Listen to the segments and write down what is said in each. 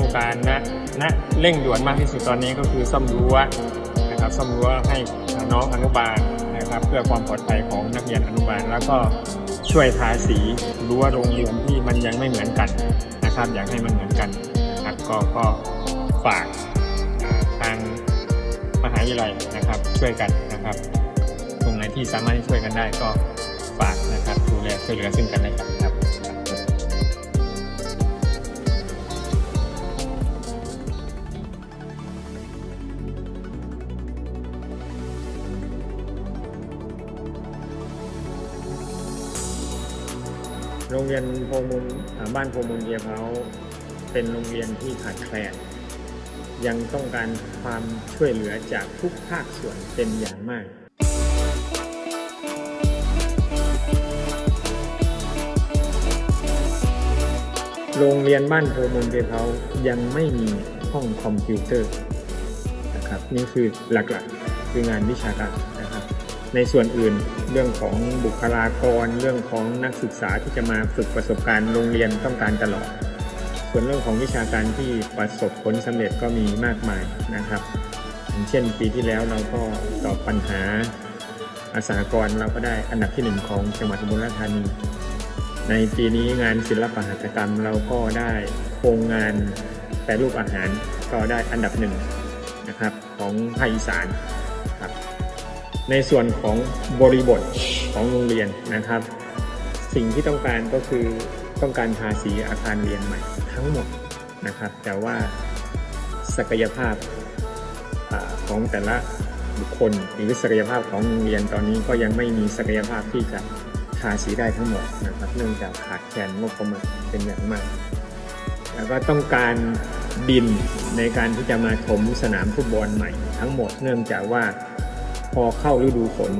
ต้องการนะนะเร่งด่วนมากที่สุดตอนนี้ก็คือซ่อมรั้วนะครับซ่อมรั้วให้น้องอนุบาลนะครับ เพื่อความปลอดภัยของนักเรียนอนุบาล แล้วก็ช่วยทาสีรั้วโรงเรียนที่มันยังไม่เหมือนกันนะครับ อยากให้มันเหมือนกันนะครับก็ก็ฝากทางมหาวิทยาลัยนะครับ ช่วยกันนะครับ ตรงไหนที่สามารถที่ช่วยกันได้ก็ฝากนะครับดูแลช่วยเหลือซึ่งกันและกันครับ โรงเรียนโพมุลบ้านโพมุลเยียเพาเป็นโรงเรียนที่ขาดแคลน ยังต้องการความช่วยเหลือจากทุกภาคส่วนเป็นอย่างมากโรงเรียนบ้านโพมุลเยียเพายังไม่มีห้องคอมพิวเตอร์นะครับนี่คือหลักๆคืองานวิชาการนะครับ ในส่วนอื่นเรื่องของบุคลากร เรื่องของนักศึกษาที่จะมาฝึกประสบการณ์โรงเรียนต้องการตลอด ส่วนเรื่องของวิชาการที่ประสบผลสำเร็จก็มีมากมายนะครับเช่นปีที่แล้วเราก็ตอบปัญหาอาสากรเราก็ได้อันดับที่หนึ่งของจังหวัดอุบลราชธานี ในปีนี้งานศิลปหัตถกรรมเราก็ได้โครงงานแปรรูปอาหารก็ได้อันดับหนึ่งนะครับของภาคอีสานครับ ในส่วนของบริบทของโรงเรียนนะครับ สิ่งที่ต้องการก็คือต้องการทาสีอาคารเรียนใหม่ทั้งหมดนะครับ แต่ว่าศักยภาพอของแต่ละบุคคลหรือศักยภาพของโรงเรียนตอนนี้ก็ยังไม่มีศักยภาพที่จะทาสีได้ทั้งหมดนะครับ เนื่องจากขาดแคลนงบประมาณเป็นอย่างมาก แล้วก็ต้องการดินในการที่จะมาถมสนามฟุตบอลใหม่ทั้งหมด เนื่องจากว่า พอเข้าฤดูฝน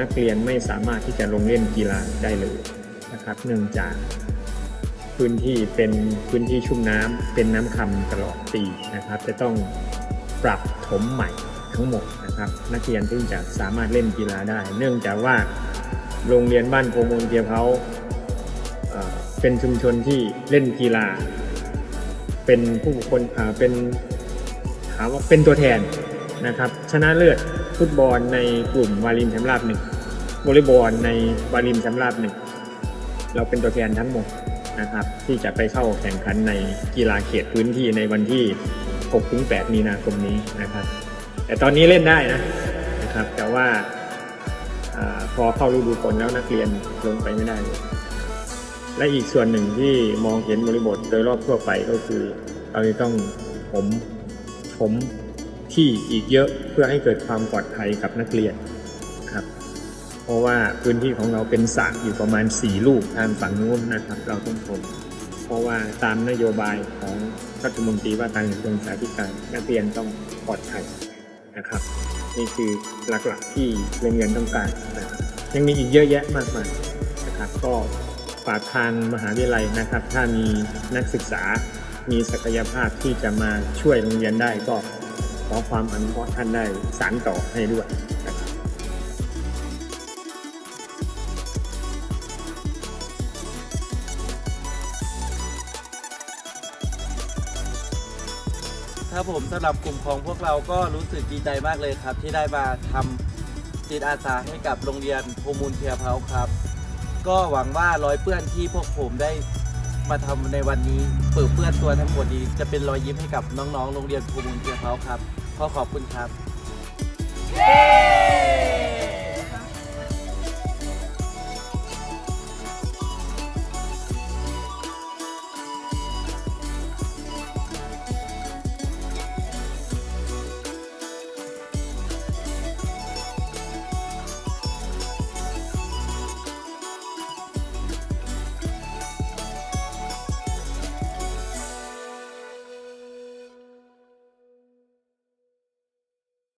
นักเรียนไม่สามารถที่จะลงเล่นกีฬาได้เลยนะครับเนื่องจากพื้นที่เป็นพื้นที่ชุ่มน้ำเป็นน้ำคำตลอดปีนะครับ จะต้องปรับถมใหม่ทั้งหมดนะครับ นักเรียนถึงจะสามารถเล่นกีฬาได้ เนื่องจากว่าโรงเรียนบ้านโพมูลเกียเพาเอ่อเป็นชุมชนที่เล่นกีฬา เป็นผู้คคลอ่าเป็นถามว่าเป็นตัวแทน นะครับชนะเลิศฟุตบอลในกลุ่มวารินแชมป์ราบหนึ่งวอลเลย์บอลในวารินแชมป์ราบหนึ่งเราเป็นตัวแทนทั้งหมดนะครับที่จะไปเข้าแข่งขันในกีฬาเขตพื้นที่ในวันที่ 6-8 มีนาคมนี้นะครับ แต่ตอนนี้เล่นได้นะนะครับแต่ว่าอพอเข้าฤดูฝนแล้วนักเรียนลงไปไม่ได้เลยและอีกส่วนหนึ่งที่มองเห็นบริบทโดยรอบทั่วไปก็คือเราจะต้องผมผม ที่อีกเยอะเพื่อให้เกิดความปลอดภัยกับนักเรียนครับเพราะว่าพื้นที่ของเราเป็นสระอยู่ประมาณ 4 ลูกทางฝั่งนู้นนะครับ เราต้องผมเพราะว่าตามนโยบายของรัฐมนตรีว่าการกระทรวงสาธารณสุขนักเรียนต้องปลอดภัยนะครับ นี่คือหลักๆที่โรงเรียนต้องการนะครับยังมีอีกเยอะแยะมากมายนะครับ ก็ฝากทางมหาวิทยาลัยนะครับ ถ้ามีนักศึกษามีศักยภาพที่จะมาช่วยโรงเรียนได้ก็ ขอความอนุเคราะห์ท่านได้สานต่อให้ด้วยนะครับครับผมสำหรับกลุ่มของพวกเราก็รู้สึกดีใจมากเลยครับ ที่ได้มาทำจิตอาสาให้กับโรงเรียนโพมูลเทียเพาครับ ก็หวังว่ารอยเปื้อนที่พวกผมได้ มาทำในวันนี้เปื้อนเพื่อนตัวทั้งหมดนี้จะเป็นรอยยิ้มให้กับน้องๆ โรงเรียนภูมิเกียเพาครับ ขอขอบคุณครับ